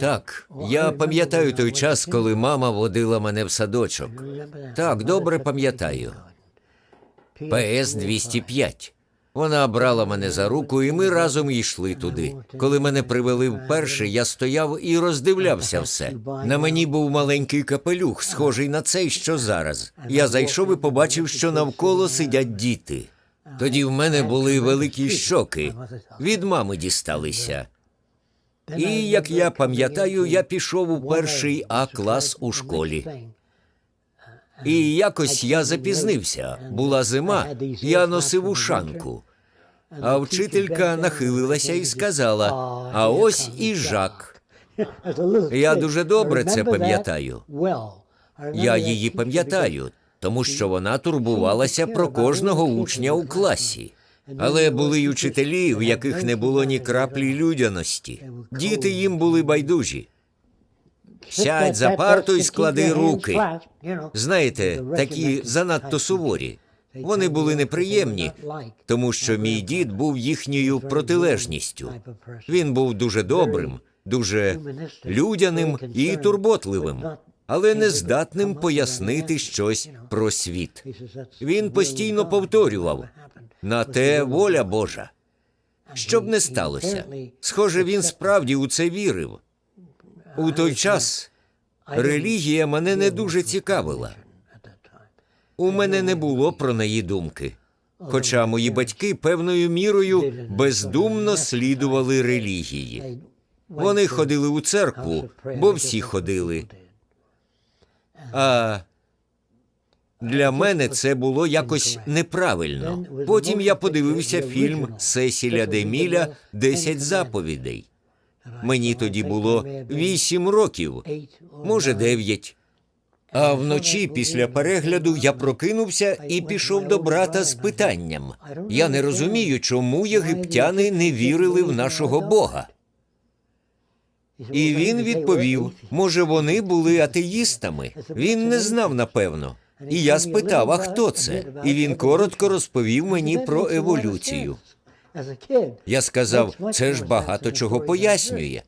Так, я пам'ятаю той час, коли мама водила мене в садочок. Так, добре пам'ятаю. ПС 205. Вона брала мене за руку, і ми разом йшли туди. Коли мене привели вперше, я стояв і роздивлявся все. На мені був маленький капелюх, схожий на цей, що зараз. Я зайшов і побачив, що навколо сидять діти. Тоді в мене були великі щоки. Від мами дісталися. І як я пам'ятаю, я пішов у перший А клас у школі. І якось я запізнився. Була зима, я носив ушанку. А вчителька нахилилася і сказала: А ось і Жак. Я дуже добре це пам'ятаю. Я її пам'ятаю, тому що вона турбувалася про кожного учня у класі. Але були й учителі, в яких не було ні краплі людяності. Діти їм були байдужі. Сядь за парту і склади руки. Знаєте, такі занадто суворі. Вони були неприємні, тому що мій дід був їхньою протилежністю. Він був дуже добрим, дуже людяним і турботливим, але не здатним пояснити щось про світ. Він постійно повторював на те воля Божа. Щоб не сталося. Схоже, він справді у це вірив. У той час релігія мене не дуже цікавила. У мене не було про неї думки. Хоча мої батьки певною мірою бездумно слідували релігії. Вони ходили у церкву, бо всі ходили. А для мене це було якось неправильно. Потім я подивився фільм Сесіля Деміля Десять заповідей. Мені тоді було вісім років, може, дев'ять. А вночі після перегляду я прокинувся і пішов до брата з питанням. Я не розумію, чому єгиптяни не вірили в нашого Бога. І він відповів: може, вони були атеїстами. Він не знав напевно. І я спитав, а хто це? І він коротко розповів мені про еволюцію. Я сказав, це ж багато чого пояснює.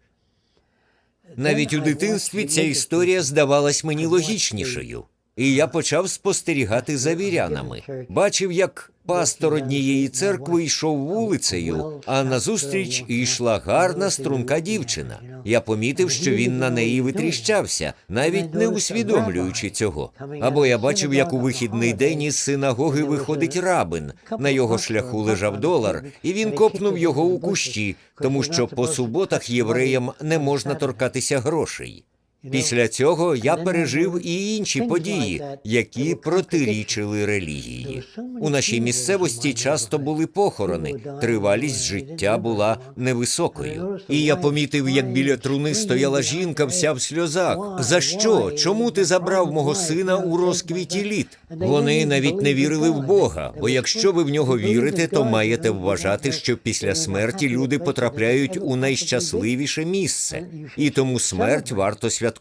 Навіть у дитинстві ця історія здавалась мені логічнішою. І я почав спостерігати за вірянами. Бачив, як пастор однієї церкви йшов вулицею, а назустріч йшла гарна струнка дівчина. Я помітив, що він на неї витріщався, навіть не усвідомлюючи цього. Або я бачив, як у вихідний день із синагоги виходить рабин. На його шляху лежав долар, і він копнув його у кущі, тому що по суботах євреям не можна торкатися грошей. Після цього я пережив і інші події, які протирічили релігії. У нашій місцевості часто були похорони, тривалість життя була невисокою. І я помітив, як біля труни стояла жінка вся в сльозах. За що? Чому ти забрав мого сина у розквіті літ? Вони навіть не вірили в Бога, бо якщо ви в нього вірите, то маєте вважати, що після смерті люди потрапляють у найщасливіше місце, і тому смерть варто святкувати.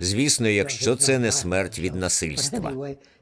Звісно, якщо це не смерть від насильства.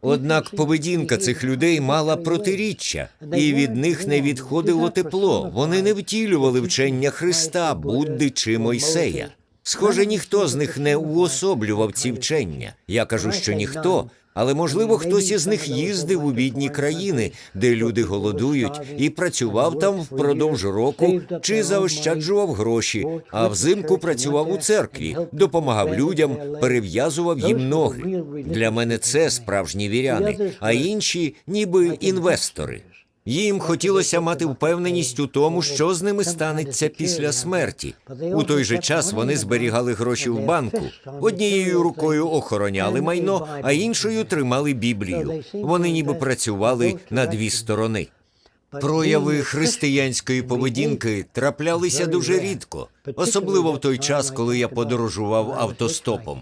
Однак поведінка цих людей мала протиріччя, і від них не відходило тепло. Вони не втілювали вчення Христа, Будди чи Мойсея. Схоже, ніхто з них не уособлював ці вчення. Я кажу, що ніхто, але можливо хтось із них їздив у бідні країни, де люди голодують, і працював там впродовж року чи заощаджував гроші, а взимку працював у церкві, допомагав людям, перев'язував їм ноги. Для мене це справжні віряни, а інші ніби інвестори. Їм хотілося мати впевненість у тому, що з ними станеться після смерті. У той же час вони зберігали гроші в банку. Однією рукою охороняли майно, а іншою тримали Біблію. Вони ніби працювали на дві сторони. Прояви християнської поведінки траплялися дуже рідко, особливо в той час, коли я подорожував автостопом.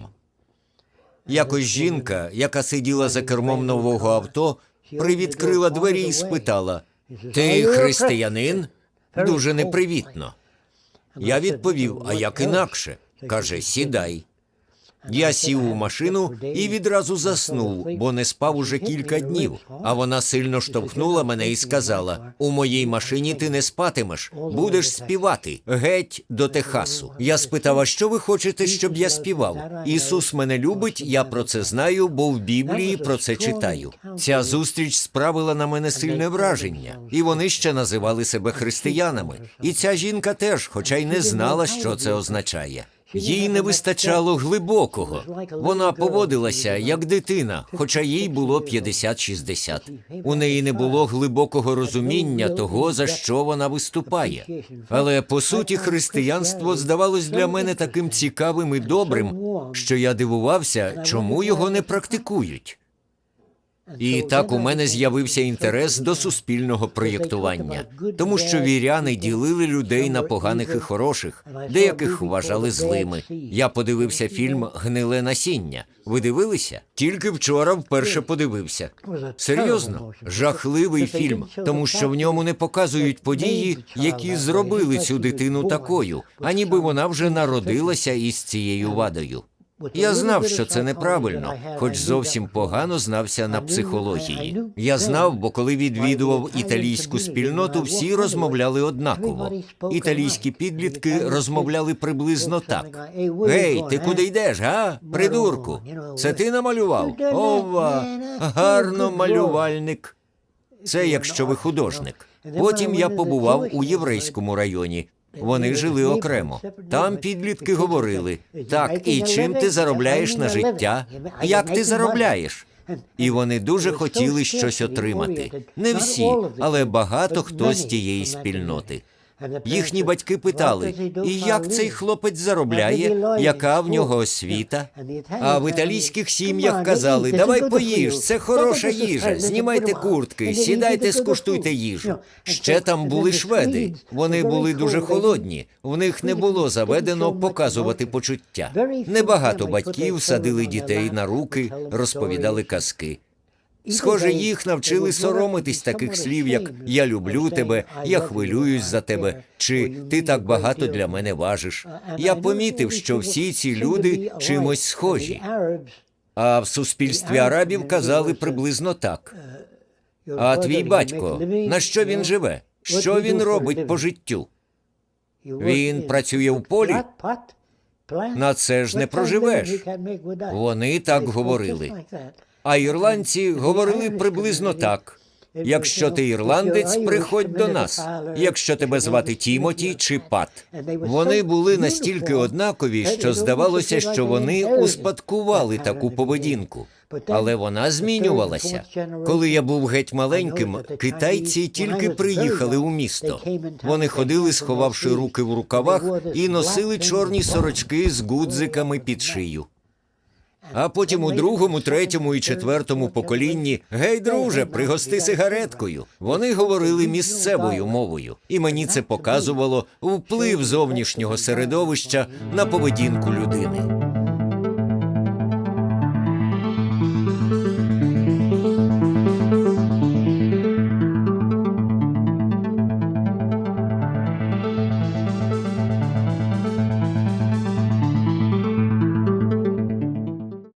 Якось жінка, яка сиділа за кермом нового авто, привідкрила двері і спитала: Ти християнин? Дуже непривітно. Я відповів: А як інакше? каже, сідай. Я сів у машину і відразу заснув, бо не спав уже кілька днів. А вона сильно штовхнула мене і сказала: у моїй машині ти не спатимеш, будеш співати геть до Техасу. Я спитав, а що ви хочете, щоб я співав? Ісус мене любить, я про це знаю, бо в Біблії про це читаю. Ця зустріч справила на мене сильне враження, і вони ще називали себе християнами. І ця жінка теж, хоча й не знала, що це означає. Їй не вистачало глибокого. Вона поводилася як дитина, хоча їй було 50-60. У неї не було глибокого розуміння того, за що вона виступає. Але по суті, християнство здавалось для мене таким цікавим і добрим, що я дивувався, чому його не практикують. І так у мене з'явився інтерес до суспільного проєктування, тому що віряни ділили людей на поганих і хороших, деяких вважали злими. Я подивився фільм Гниле насіння. Ви дивилися? Тільки вчора вперше подивився. Серйозно, жахливий фільм, тому що в ньому не показують події, які зробили цю дитину такою, а ніби вона вже народилася із цією вадою. Я знав, що це неправильно, хоч зовсім погано знався на психології. Я знав, бо коли відвідував італійську спільноту, всі розмовляли однаково. Італійські підлітки розмовляли приблизно так: Гей, ти куди йдеш, га? Придурку? Це ти намалював? Ова, гарно малювальник. Це якщо ви художник. Потім я побував у єврейському районі. Вони жили окремо. Там підлітки говорили: так, і чим ти заробляєш на життя? Як ти заробляєш? І вони дуже хотіли щось отримати. Не всі, але багато хто з тієї спільноти. Їхні батьки питали, і як цей хлопець заробляє, яка в нього освіта? А в італійських сім'ях казали: давай поїж, це хороша їжа. Знімайте куртки, сідайте, скуштуйте їжу. Ще там були шведи. Вони були дуже холодні. В них не було заведено показувати почуття. Небагато батьків садили дітей на руки, розповідали казки. Схоже, їх навчили соромитись таких слів, як я люблю тебе, я хвилююсь за тебе, чи ти так багато для мене важиш. Я помітив, що всі ці люди чимось схожі. А в суспільстві арабів казали приблизно так. А твій батько, на що він живе? Що він робить по життю? Він працює в полі? На це ж не проживеш. Вони так говорили. А ірландці говорили приблизно так: якщо ти ірландець, приходь до нас. Якщо тебе звати Тімоті чи Пат. Вони були настільки однакові, що здавалося, що вони успадкували таку поведінку. Але вона змінювалася. Коли я був геть маленьким, китайці тільки приїхали у місто. Вони ходили, сховавши руки в рукавах, і носили чорні сорочки з гудзиками під шию. А потім у другому, третьому і четвертому поколінні гей, друже, пригости сигареткою. Вони говорили місцевою мовою, і мені це показувало вплив зовнішнього середовища на поведінку людини.